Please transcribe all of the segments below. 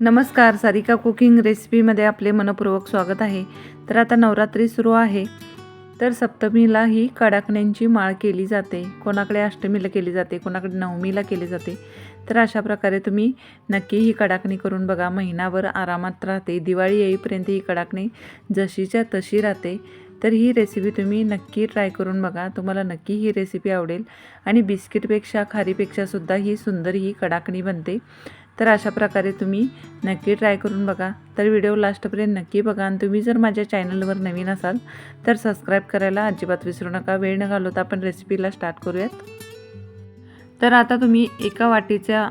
नमस्कार सारिका कुकिंग रेसिपीमध्ये आपले मनपूर्वक स्वागत आहे. तर आता नवरात्री सुरू आहे. तर सप्तमीला ही कडाकण्यांची माळ केली जाते. कोणाकडे अष्टमीला केली जाते कोणाकडे नवमीला केली जाते. तर अशा प्रकारे तुम्ही नक्की ही कडाकणी करून बघा. महिनाभर आरामात राहते. दिवाळी येईपर्यंत ही कडाकणी जशीच्या तशी राहते. तर ही रेसिपी तुम्ही नक्की ट्राय करून बघा. तुम्हाला नक्की ही रेसिपी आवडेल. आणि बिस्किटपेक्षा खारीपेक्षासुद्धा ही सुंदर ही कडाकणी बनते. तर अशा प्रकारे तुम्ही नक्की ट्राय करून बघा. तर व्हिडिओ लास्टपर्यंत नक्की बघा. आणि तुम्ही जर माझ्या चॅनलवर नवीन असाल तर सबस्क्राईब करायला अजिबात विसरू नका. वेळ न घालवता आपण रेसिपीला स्टार्ट करूयात. तर आता तुम्ही एका वाटीच्या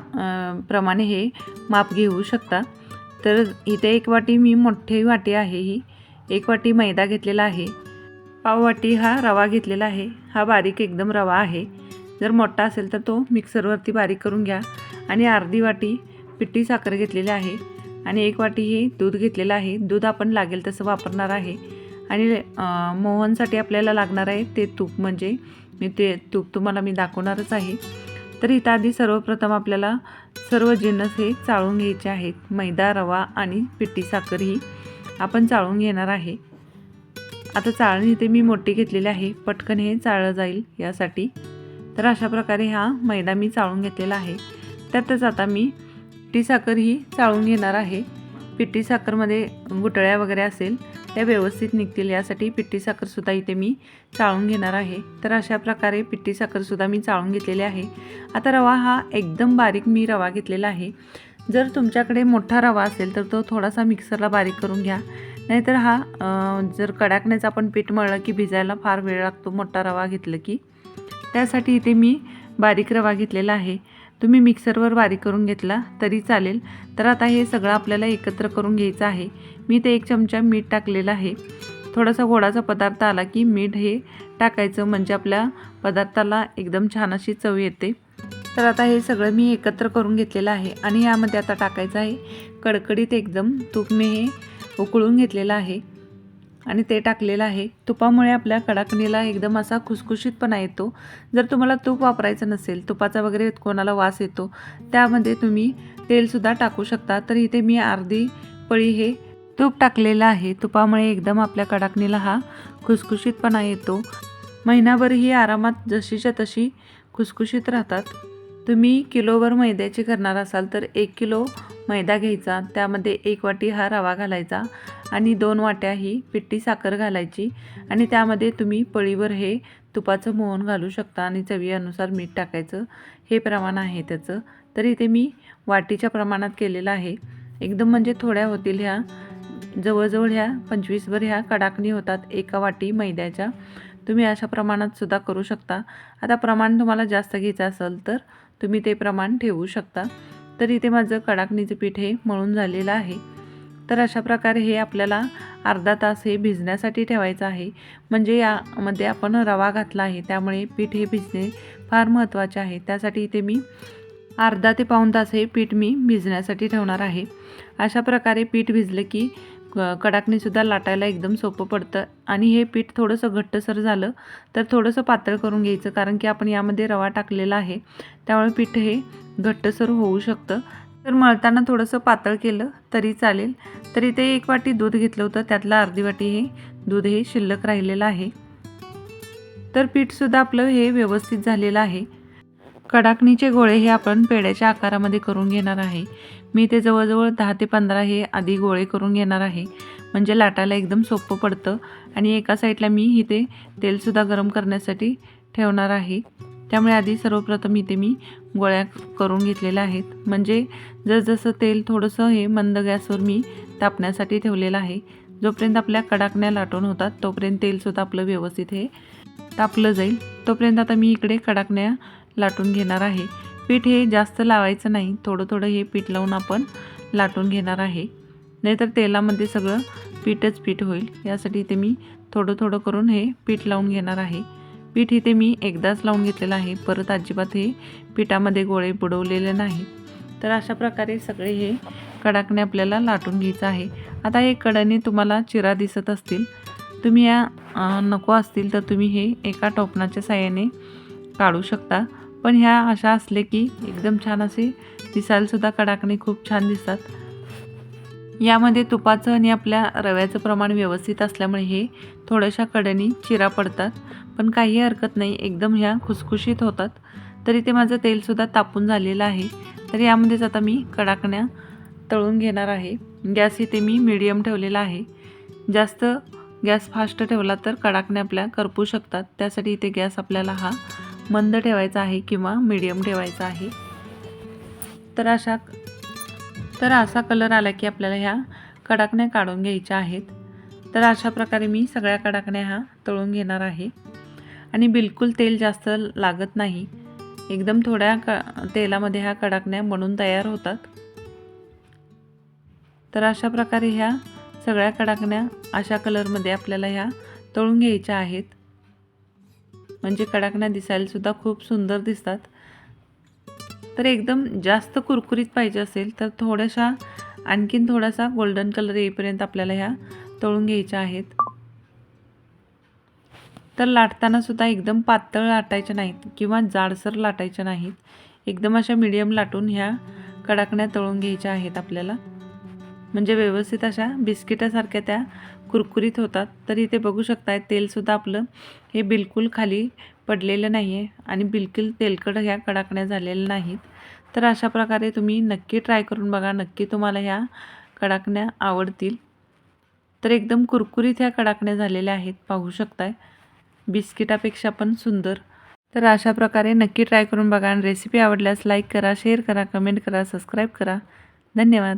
प्रमाणे हे माप घेऊ शकता. तर इथे एक वाटी मी मोठी वाटी आहे ही. एक वाटी मैदा घेतलेला आहे. पाव वाटी हा रवा घेतलेला आहे. हा बारीक एकदम रवा आहे. जर मोठा असेल तर तो मिक्सरवरती बारीक करून घ्या. आणि अर्धी वाटी पिठी साखर घेतलेली आहे आणि एक वाटी हे दूध घेतलेलं आहे. दूध आपण लागेल तसं वापरणार आहे. आणि मोहनसाठी आपल्याला लागणार आहे ते तूप. म्हणजे मी ते तूप तुम्हाला मी दाखवणारच आहे. तर इथं आधी सर्वप्रथम आपल्याला सर्व जिन्नस हे चाळून घ्यायचे आहेत. मैदा रवा आणि पिठी साखर ही आपण चाळून घेणार आहे. आता चाळणी इथे मी मोठी घेतलेली आहे. पटकन हे चाळलं जाईल यासाठी. तर अशा प्रकारे हा मैदा मी चाळून घेतलेला आहे. त्यातच आता मी पिट्टी साखर ही चाळून घेणार आहे. पिट्टी साखरमध्ये गुटळ्या वगैरे असेल त्या व्यवस्थित निघतील. यासाठी पिट्टी साखरसुद्धा इथे मी चाळून घेणार आहे. तर अशा प्रकारे पिट्टी साखरसुद्धा मी चाळून घेतलेली आहे. आता रवा हा एकदम बारीक मी रवा घेतलेला आहे. जर तुमच्याकडे मोठा रवा असेल तर तो थोडासा मिक्सरला बारीक करून घ्या. नाहीतर हा जर कडाकण्याचं आपण पीठ मळलं की भिजायला फार वेळ लागतो मोठा रवा घेतलं की. त्यासाठी इथे मी बारीक रवा घेतलेला आहे. तुम्ही मिक्सरवर बारीक करून घेतला तरी चालेल. तर आता हे सगळं आपल्याला एकत्र करून घ्यायचं आहे. मी ते एक चमचा मीठ टाकलेलं आहे. थोडासा गोडाचा पदार्थ आला की मीठ हे टाकायचं म्हणजे आपल्या पदार्थाला एकदम छान अशी चव येते. तर आता हे सगळं मी एकत्र करून घेतलेलं आहे आणि यामध्ये आता टाकायचं आहे. कडकडीत एकदम तूप मी हे उकळून घेतलेलं आहे. आणि ते टाकलेलं आहे. तुपामुळे आपल्या कडाकणीला एकदम असा खुसखुशीतपणा येतो. जर तुम्हाला तूप वापरायचं नसेल तुपाचा वगैरे कोणाला वास येतो त्यामध्ये तुम्ही तेलसुद्धा टाकू शकता. तर इथे मी अर्धी पळी हे तूप टाकलेलं आहे. तुपामुळे एकदम आपल्या कडाकणीला हा खुसखुशीतपणा येतो. महिनाभर ही आरामात जशीच्या तशी खुसखुशीत राहतात. तुम्ही किलोवर मैद्याची करणार असाल तर एक किलो मैदा घ्यायचा त्यामध्ये एक वाटी हा रवा घालायचा आणि दोन वाट्या ही पिट्टी साखर घालायची आणि त्यामध्ये तुम्ही पळीवर हे तुपाचं मोहन घालू शकता आणि चवीनुसार मीठ टाकायचं. हे प्रमाण आहे त्याचं. तर इथे मी वाटीच्या प्रमाणात केलेलं आहे. एकदम म्हणजे थोड्या होतील ह्या. जवळजवळ ह्या पंचवीसभर ह्या कडाकणी होतात एका वाटी मैद्याच्या. तुम्ही अशा प्रमाणात सुद्धा करू शकता. आता प्रमाण तुम्हाला जास्त घ्यायचं असेल तर तुम्ही ते प्रमाण ठेवू शकता. तर इथे माझं कडाकणीचं पीठ हे मळून झालेलं आहे. तर अशा प्रकारे हे आपल्याला अर्धा तास हे भिजण्यासाठी ठेवायचं आहे. म्हणजे यामध्ये आपण रवा घातला आहे त्यामुळे पीठ हे भिजणे फार महत्त्वाचे आहे. त्यासाठी इथे मी अर्धा ते पाऊण तास हे पीठ मी भिजण्यासाठी ठेवणार आहे. अशा प्रकारे पीठ भिजलं की कडाकणीसुद्धा लाटायला एकदम सोपं पडतं. आणि हे पीठ थोडंसं घट्टसर झालं तर थोडंसं पातळ करून घ्यायचं कारण की आपण यामध्ये रवा टाकलेला आहे. त्यामुळे पीठ हे घट्टसर होऊ शकतं. तर मळताना थोडंसं पातळ केलं तरी चालेल. तर इथे एक वाटी दूध घेतलं होतं त्यातलं अर्धी वाटी हे दूध हे शिल्लक राहिलेलं आहे. तर पीठसुद्धा आपलं हे व्यवस्थित झालेलं आहे. कडाकणीचे गोळे हे आपण पेड्याच्या आकारामध्ये करून घेणार आहे. मी ते जवळजवळ दहा ते पंधरा हे आधी गोळे करून घेणार आहे. म्हणजे लाटायला एकदम सोपं पडतं. आणि एका साईडला मी इथे तेलसुद्धा गरम करण्यासाठी ठेवणार आहे. त्यामुळे आधी सर्वप्रथम इथे मी गोळ्या करून घेतलेल्या आहेत. म्हणजे जसजसं तेल थोडंसं हे मंद गॅसवर मी तापण्यासाठी ठेवलेलं आहे. जोपर्यंत आपल्या कडाकण्या लाटून होतात तोपर्यंत तेलसुद्धा आपलं व्यवस्थित हे तापलं जाईल. तोपर्यंत आता मी इकडे कडाकण्या लाटून घेणार आहे. पीठ हे जास्त लावायचं नाही. थोडं थोडं हे पीठ लावून आपण लाटून घेणार आहे. नाहीतर तेलामध्ये सगळं पीठच पीठ होईल. यासाठी इथे मी थोडं थोडं करून हे पीठ लावून घेणार आहे. पीठ इथे मी एकदाच लावून घेतलेलं आहे. परत अजिबात हे पिठामध्ये गोळे बुडवलेले नाही. तर अशा प्रकारे सगळे हे कडाकणे आपल्याला लाटून घ्यायचं आहे. आता हे कडाने तुम्हाला चिरा दिसत असतील. तुम्ही या नको असतील तर तुम्ही हे एका टोपणाच्या साह्याने काढू शकता. पण ह्या अशा असले की एकदम छान असे दिसायलासुद्धा कडाकणे खूप छान दिसतात. यामध्ये तुपाचं आणि आपल्या रव्याचं प्रमाण व्यवस्थित असल्यामुळे हे थोड्याशा कडणी चिरा पडतात. पण काही हरकत नाही एकदम ह्या खुसखुशीत होतात. तरी ते माझं तेलसुद्धा तापून झालेलं आहे. तर यामध्येच आता मी कडाकण्या तळून घेणार आहे. गॅस इथे मी मीडियम ठेवलेला आहे. जास्त गॅस फास्ट ठेवला तर कडाकण्या आपल्या करपू शकतात. त्यासाठी इथे गॅस आपल्याला हा मंद ठेवायचा आहे किंवा मीडियम ठेवायचा आहे. तर अशा तर असा कलर आला की आपल्याला ह्या कडाकण्या काढून घ्यायच्या आहेत. तर अशा प्रकारे मी सगळ्या कडाकण्या ह्या तळून घेणार आहे. आणि बिलकुल तेल जास्त लागत नाही. एकदम थोड्या क तेलामध्ये ह्या कडाकण्या बनून तयार होतात. तर अशा प्रकारे ह्या सगळ्या कडाकण्या अशा कलरमध्ये आपल्याला ह्या तळून घ्यायच्या आहेत. म्हणजे कडाकण्या दिसायलासुद्धा खूप सुंदर दिसतात. तर एकदम जास्त कुरकुरीत पाहिजे असेल तर थोड्याशा आणखीन थोडासा गोल्डन कलर येईपर्यंत आपल्याला ह्या तळून घ्यायच्या आहेत. तर लाटताना सुद्धा एकदम पातळ लाटायच्या नाहीत किंवा जाडसर लाटायच्या नाहीत. एकदम अशा मीडियम लाटून ह्या कडाकण्या तळून घ्यायच्या आहेत आपल्याला. म्हणजे व्यवस्थित अशा बिस्किटासारख्या त्या कुरकुरीत होतात. तर इथे बघू शकताय तेलसुद्धा आपलं हे बिलकुल खाली पडलेलं नाही आहे आणि बिलकुल तेलकट ह्या कडाकण्या झालेल्या नाहीत. तर अशा प्रकारे तुम्ही नक्की ट्राय करून बघा नक्की तुम्हाला ह्या कडाकण्या आवडतील. तर एकदम कुरकुरीत ह्या कडाकण्या झालेल्या आहेत पाहू शकताय. बिस्किटापेक्षा पण सुंदर. तर अशा प्रकारे नक्की ट्राय करून बघा आणि रेसिपी आवडल्यास लाईक करा शेअर करा कमेंट करा सबस्क्राईब करा. धन्यवाद.